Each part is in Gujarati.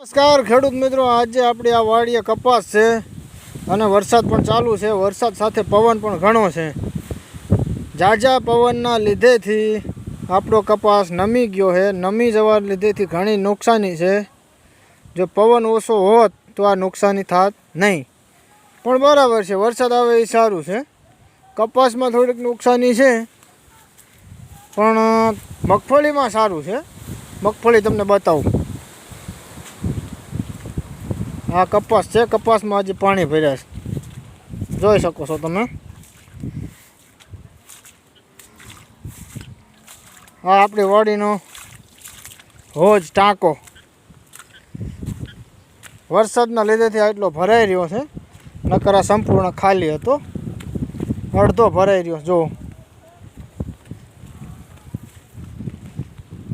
નમસ્કાર, ખેડૂત મિત્રો. આજે આપણી આ વાડીએ કપાસ છે અને વરસાદ પણ ચાલુ છે. વરસાદ સાથે પવન પણ ઘણો છે. ઝાઝા પવનના લીધેથી આપણો કપાસ નમી ગયો છે. નમી જવા લીધેથી ઘણી નુકસાની છે. જો પવન ઓછો હોત તો આ નુકસાની થાત નહીં. પણ બરાબર છે, વરસાદ આવે એ સારું છે. કપાસમાં થોડીક નુકસાની છે, પણ મગફળીમાં સારું છે. મગફળી તમને બતાવું. આ કપાસ છે, કપાસમાં હજી પાણી ભર્યા છે. જોઈ શકો છો તમે. આ આપણી વાડીનો હોજ, ટાંકો. વરસાદના લીધેથી આટલો ભરાઈ રહ્યો છે, નકર આ સંપૂર્ણ ખાલી હતો. અડધો ભરાઈ રહ્યો જો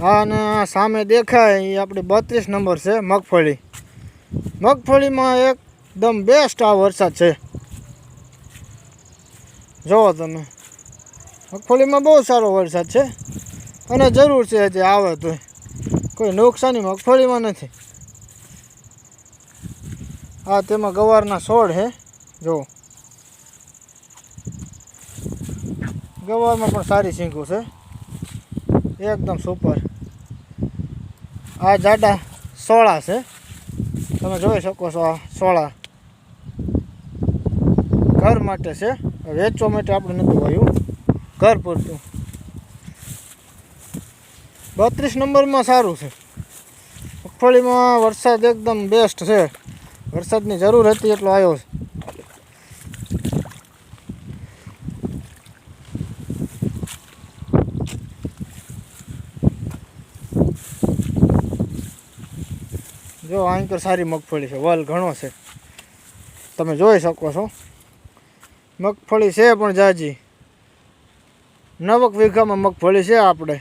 હા અને સામે દેખાય, એ આપણી બત્રીસ નંબર છે, મગફળી. મગફળીમાં એકદમ બેસ્ટ આ વરસાદ છે. જુઓ તમે. મગફળીમાં બહુ સારો વરસાદ છે. અને જરૂર છે હજી આવે તો કોઈ નુકસાની મગફળીમાં નથી. આ તેમાં ગવારના છોડ છે. જો. ગવારમાં પણ સારી શીંગું છે. એકદમ સુપર આ જાડા સોળા છે. તમે જોઈ શકો છો આ સોળા ઘર માટે છે. વેચવા માટે આપણે નથી હોયું ઘર પૂરતું. બત્રીસ નંબરમાં સારું છે. મગફળીમાં વરસાદ એકદમ બેસ્ટ છે. વરસાદની જરૂર હતી એટલો આવ્યો છે. જો પર સારી મગફળી છે, વલ ઘણો છે. તમે જોઈ શકો છો. મગફળી છે પણ જાજી. નવક વીઘામાં મગફળી છે આપણે.